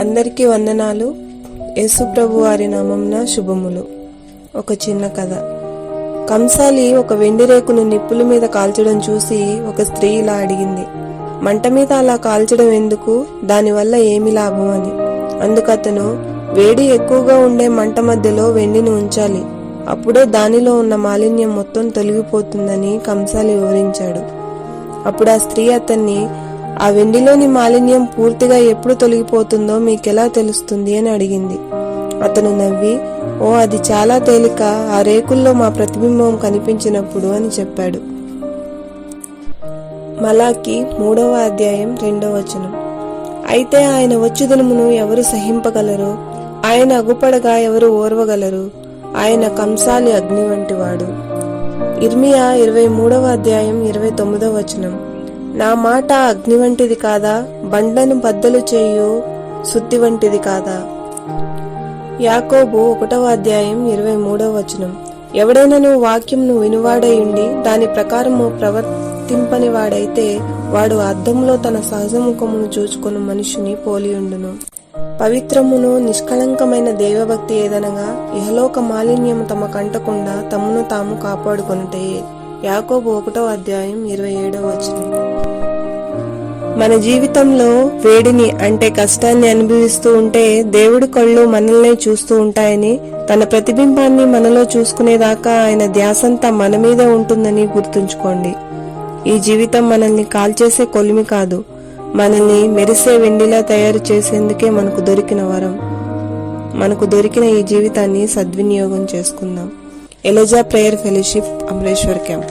అందరికీ వందనాలు. యేసుప్రభు వారి నామంన శుభములు. ఒక చిన్న కథ. కంసాలి ఒక వెండి రేకును నిప్పుల మీద కాల్చడం చూసి ఒక స్త్రీ ఇలా అడిగింది మంట మీద అలా కాల్చడం ఎందుకు? దానివల్ల ఏమి లాభం? అని. అందుకతను వేడి ఎక్కువగా ఉండే మంట మధ్యలో వెండిని ఉంచాలి. అప్పుడే దానిలో ఉన్న మాలిన్యం మొత్తం తొలగిపోతుందని కంసాలి వివరించాడు. అప్పుడు ఆ స్త్రీ అతన్ని ఆ వెండిలోని మాలిన్యం పూర్తిగా ఎప్పుడు తొలగిపోతుందో మీకెలా తెలుస్తుంది అని అడిగింది. అతను నవ్వి ఓ అది చాలా తేలిక. ఆ రేకుల్లో మా ప్రతిబింబం కనిపించినప్పుడు అని చెప్పాడు. మలాకి మూడవ అధ్యాయం రెండవ వచనం. అయితే ఆయన వచ్చుదనమును ఎవరు సహింపగలరు? ఆయన అగుపడగా ఎవరు ఓర్వగలరు? ఆయన కంసాలి అగ్ని వంటివాడు. ఇర్మియా ఇరవై మూడవ అధ్యాయం ఇరవై తొమ్మిదవ వచనం. నా మాట అగ్ని వంటిది కాదా? బండను బద్దలు చేయు సుత్తి వంటిది కాదా? యాకోబు ఒకటవ అధ్యాయం ఇరవై మూడవ వచనం. ఎవడైనను వాక్యంను వినువాడై ఉండి దాని ప్రకారము ప్రవర్తింపని వాడైతే వాడు అద్దంలో తన సహజ ముఖమును చూచుకుని మనిషిని పోలియుండును. పవిత్రమును నిష్కళంకమైన దేవభక్తి ఏదనగా ఇహలోక మాలిన్యము తమ కంటకుండా తమను తాము కాపాడుకొనుటే యాకోబు ఒకటో అధ్యాయం ఇరవై ఏడవ వచనం. మన జీవితంలో వేడిని అంటే కష్టాన్ని అనుభవిస్తూ ఉంటే దేవుడి కళ్ళు మనల్ని చూస్తూ ఉంటాయని తన ప్రతిబింబాన్ని మనలో చూసుకునేదాకా ఆయన ధ్యాసంతా మన మీద ఉంటుందని గుర్తుంచుకోండి. ఈ జీవితం మనల్ని కాల్చేసే కొలిమి కాదు మనల్ని మెరిసే వెండిలా తయారు చేసేందుకే మనకు దొరికిన వరం. మనకు దొరికిన ఈ జీవితాన్ని సద్వినియోగం చేసుకుందాం. ఎలోజా ప్రేయర్ ఫెలోషిప్ అమరేశ్వర్ క్యాంప్.